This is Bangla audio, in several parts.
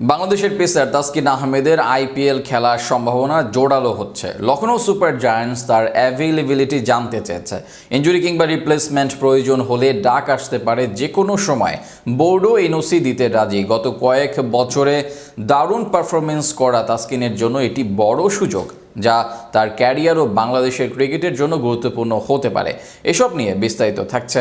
বাংলাদেশের পেসার তাসকিন আহমেদের আইপিএল খেলার সম্ভাবনা জোরালো হচ্ছে। লখনৌ সুপার জায়ান্টস তার অ্যাভেলেবিলিটি জানতে চেয়েছে। ইঞ্জুরি কিংবা রিপ্লেসমেন্ট প্রয়োজন হলে ডাক আসতে পারে যে কোনো সময়। বোর্ডও এনওসি দিতে রাজি। গত কয়েক বছরে দারুণ পারফরমেন্স করা তাসকিনের জন্য এটি বড় সুযোগ, যা তার ক্যারিয়ার ও বাংলাদেশের ক্রিকেটের জন্য গুরুত্বপূর্ণ হতে পারে। এসব নিয়ে বিস্তারিত থাকছে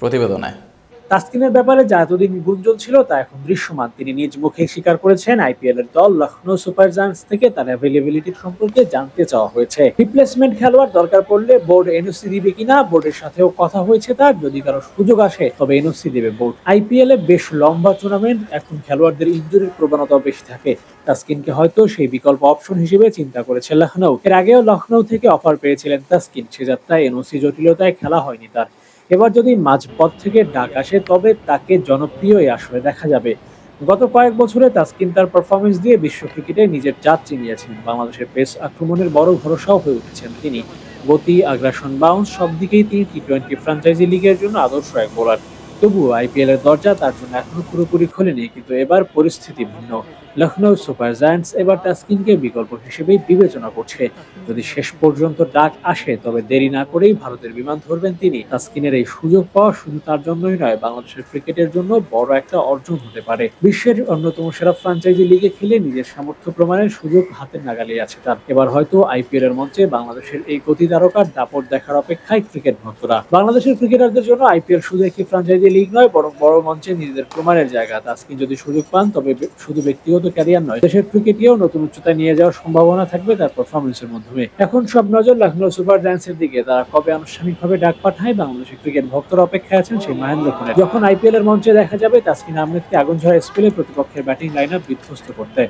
প্রতিবেদনে। তাসকিনের ব্যাপারে যা এতদিন গুঞ্জন ছিল তা এখন দৃশ্যমান। তিনি নিজ মুখে স্বীকার করেছেন আইপিএল এর দল লখনৌ সুপার জায়ান্টস থেকে তার অ্যাভেলেবিলিটি সম্পর্কে জানতে চাওয়া হয়েছে। রিপ্লেসমেন্ট খেলোয়াড় দরকার পড়লে বোর্ড এনওসি দিবে কিনা, বোর্ডের সাথেও কথা হয়েছে তার, যদি কারও সুযোগ আসে, তবে এনওসি দেবে বোর্ড। আইপিএল এ বেশ লম্বা টুর্নামেন্ট এখন খেলোয়াড়দের ইনজুরির প্রবণতাও বেশি থাকে। তাসকিনকে হয়তো সেই বিকল্প অপশন হিসেবে চিন্তা করেছে লখনৌ এর আগেও লখনৌ থেকে অফার পেয়েছিলেন তাসকিন, সে যাত্রায় এনওসি জটিলতায় খেলা হয়নি তার। এবার যদি মাঝপথ থেকে ডাক আসে, তবে তাকে জনপ্রিয় এই আসরে দেখা যাবে। গত কয়েক বছরে তাসকিন তার পারফরমেন্স দিয়ে বিশ্ব ক্রিকেটে নিজের জাত চিনিয়েছেন। বাংলাদেশের পেস আক্রমণের বড় ভরসাও হয়ে উঠেছেন তিনি। গতি আগ্রাসন বাউন্স সব দিকেই তিনি টি টোয়েন্টি ফ্র্যাঞ্চাইজি লিগের জন্য আদর্শ এক বোলার তবুও আইপিএল এর দরজা তার জন্য এখনও পুরোপুরি খোলেনি, কিন্তু এবার পরিস্থিতি ভিন্ন। লখনৌ সুপার জায়ান্টস এবার তাসকিনকে বিকল্প হিসেবেই বিবেচনা করছে। যদি শেষ পর্যন্ত ডাক আসে, তবে দেরি না করেই ভারতের বিমান ধরবেন তিনি। তাসকিনের এই সুযোগ পাওয়া শুধু তার জন্যই নয়, বাংলাদেশের ক্রিকেটের জন্য বড় একটা অর্জন হতে পারে। বিশ্বের অন্যতম সেরা ফ্রাঞ্চাইজি লিগে খেলে নিজের সামর্থ্য প্রমাণের সুযোগ হাতের নাগালে আছে তার। এবার হয়তো আইপিএল এর মঞ্চে বাংলাদেশের এই গতি তারকার দাপট দেখার অপেক্ষায় ক্রিকেট ভক্তরা। বাংলাদেশের ক্রিকেটারদের জন্য আইপিএল শুধু একটি ফ্রাঞ্চাইজি লিগ নয়, বরং বড় মঞ্চে নিজেদের প্রমাণের জায়গা। তাসকিন যদি সুযোগ পান, তবে শুধু ব্যক্তিগত ক্যারিয়ার নয়। দেশের ক্রিকেটেও নতুন উচ্চতায় নিয়ে যাওয়ার সম্ভাবনা থাকবে তার পারফরমেন্সের মাধ্যমে। এখন সব নজর লখনৌ সুপার জায়ান্টসের দিকে। তারা কবে আনুষ্ঠানিকভাবে ডাক পাঠায় বাংলাদেশের ক্রিকেট ভক্তরা অপেক্ষায় আছেন সেই মহেন্দ্র কুমার। যখন আইপিএল এর মঞ্চে দেখা যাবে, তাসকিন আহমেদকে আগুন ঝরা স্পেলে প্রতিপক্ষের ব্যাটিং লাইন বিধ্বস্ত করতে।